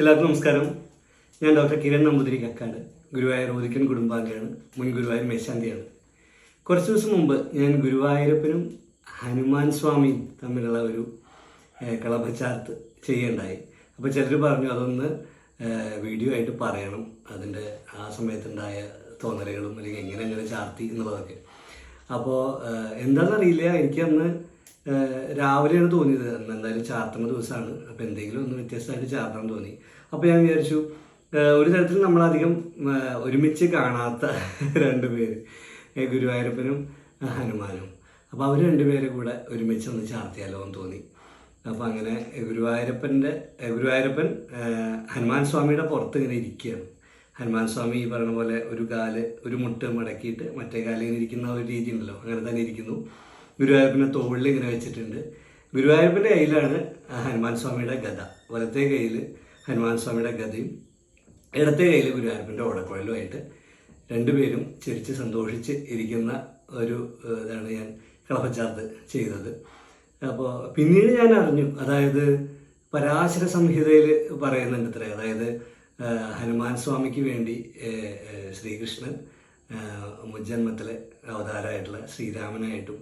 എല്ലാവർക്കും നമസ്കാരം. ഞാൻ ഡോക്ടർ കിരൺ നമ്പൂതിരി കക്കാട് ഗുരുവായൂർ ഓദിക്കൻ കുടുംബാംഗമാണ് മുൻ ഗുരുവായൂർ മേശാന്തിയാണ്. കുറച്ച് ദിവസം മുമ്പ് ഞാൻ ഗുരുവായൂരപ്പനും ഹനുമാൻ സ്വാമിയും തമ്മിലുള്ള ഒരു കളഭചാർത്ത് ചെയ്യേണ്ടായി. അപ്പോൾ ചിലർ പറഞ്ഞു അതൊന്ന് വീഡിയോ ആയിട്ട് പറയണം. അതിന്റെ ആ സമയത്തുണ്ടായ തോന്നലുകളും അല്ലെങ്കിൽ എങ്ങനെ എങ്ങനെ ചാർത്തി എന്നുള്ളതൊക്കെ. അപ്പോൾ എന്താണെന്നറിയില്ല. എനിക്കന്ന് രാവിലെയാണ് തോന്നിയത്. എന്തായാലും ചാർത്തുന്ന ദിവസമാണ്. അപ്പോൾ എന്തെങ്കിലും ഒന്ന് വ്യത്യസ്തമായിട്ട് ചാർത്താൻ തോന്നി. അപ്പോൾ ഞാൻ വിചാരിച്ചു ഒരു തരത്തിൽ നമ്മളധികം ഒരുമിച്ച് കാണാത്ത രണ്ട് പേര് ഗുരുവായൂരപ്പനും ഹനുമാനും. അപ്പോൾ അവർ രണ്ടുപേരെ കൂടെ ഒരുമിച്ച് ഒന്ന് ചാർത്തിയാലോ എന്ന് തോന്നി. അപ്പോൾ അങ്ങനെ ഗുരുവായൂരപ്പന്റെ ഗുരുവായൂരപ്പൻ ഹനുമാൻ സ്വാമിയുടെ പുറത്ത് ഇങ്ങനെ ഇരിക്കുകയാണ്. ഹനുമാൻ സ്വാമി ഈ പറയുന്ന പോലെ ഒരു കാൽ ഒരു മുട്ട് മടക്കിയിട്ട് മറ്റേ കാലിൽ ഇരിക്കുന്ന ഒരു രീതി ഉണ്ടല്ലോ. അങ്ങനെ തന്നെ ഇരിക്കുന്നു. ഗുരുവായൂരപ്പനെ തോളിൽ ഇങ്ങനെ വെച്ചിട്ടുണ്ട്. ഗുരുവായൂരപ്പന്റെ കയ്യിലാണ് ഹനുമാൻ സ്വാമിയുടെ ഗത വലത്തെ കയ്യിൽ ഹനുമാൻ സ്വാമിയുടെ ഗതയും ഇടത്തെ കയ്യിൽ ഗുരുവായൂരപ്പന്റെ ഓടക്കുഴലുമായിട്ട് രണ്ടുപേരും ചിരിച്ച് സന്തോഷിച്ച് ഇരിക്കുന്ന ഒരു ഇതാണ് ഞാൻ കളപ്പച്ചാർത്ത് ചെയ്തത്. അപ്പോൾ പിന്നീട് ഞാൻ അറിഞ്ഞു അതായത് പരാശര സംഹിതയിൽ പറയുന്നുണ്ട് ഇത്ര. അതായത് ഹനുമാൻ സ്വാമിക്ക് വേണ്ടി ശ്രീകൃഷ്ണൻ മുജ്ജന്മത്തിലെ അവതാരമായിട്ടുള്ള ശ്രീരാമനായിട്ടും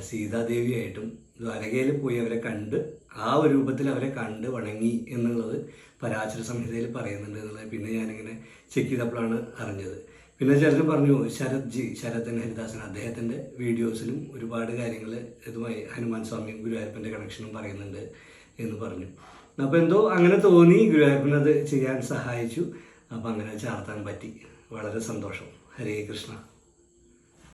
സീതാദേവിയായിട്ടും ദ്വാരകയിൽ പോയി അവരെ കണ്ട് ആ ഒരു രൂപത്തിൽ അവരെ കണ്ട് വണങ്ങി എന്നുള്ളത് പരാചര സംഹിതയിൽ പറയുന്നുണ്ട് എന്നുള്ളത് പിന്നെ ഞാനിങ്ങനെ ചെക്ക് ചെയ്തപ്പോഴാണ് അറിഞ്ഞത്. പിന്നെ ചിലർ പറഞ്ഞു ശരത് ജി ശരത് ഹരിദാസൻ അദ്ദേഹത്തിന്റെ വീഡിയോസിലും ഒരുപാട് കാര്യങ്ങൾ ഇതുമായി ഹനുമാൻ സ്വാമിയും ഗുരുവായൂരപ്പന്റെ കണക്ഷനും പറയുന്നുണ്ട് എന്ന് പറഞ്ഞു. അപ്പോൾ എന്തോ അങ്ങനെ തോന്നി ഗുരുവായൂരപ്പൻ അത് ചെയ്യാൻ സഹായിച്ചു. അപ്പോൾ അങ്ങനെ ചാർത്താൻ പറ്റി. വളരെ സന്തോഷം. ഹരേ കൃഷ്ണ.